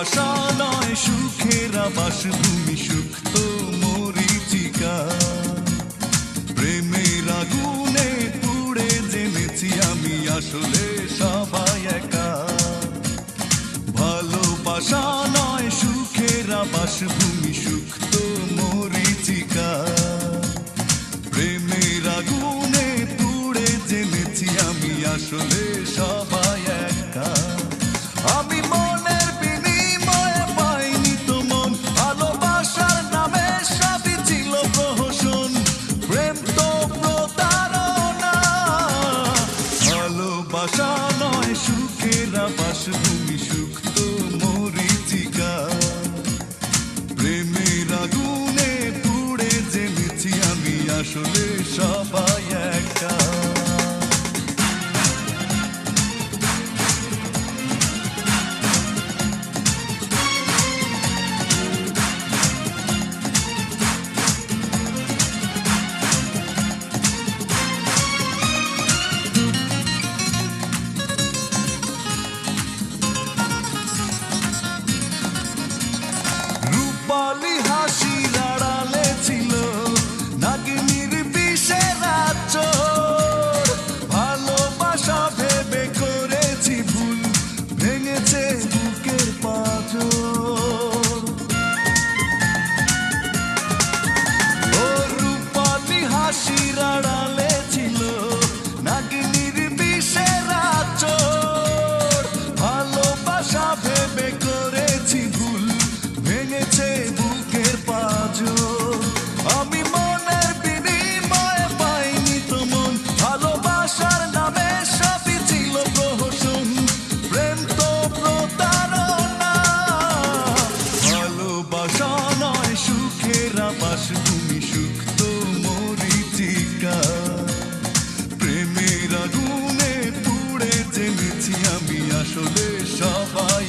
ভাষা নয়, সুখের আবাস তুমি তো মরিচিকা। প্রেমের আগুনে পুড়ে জেনেছি আমি আসলে সবাই একা। ভালোবাসা নয়, সুখের আবাস মরিচিকা। প্রেমের আগুনে পুড়ে জেনেছি আমি আসলে সবাই Trzeba jechać আকাশ তুমি সুক্ত মরিচিকা। প্রেমের আগুনে পুড়ে জেনেছি আমি আসলে সবাই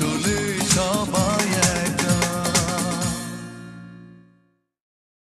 চলে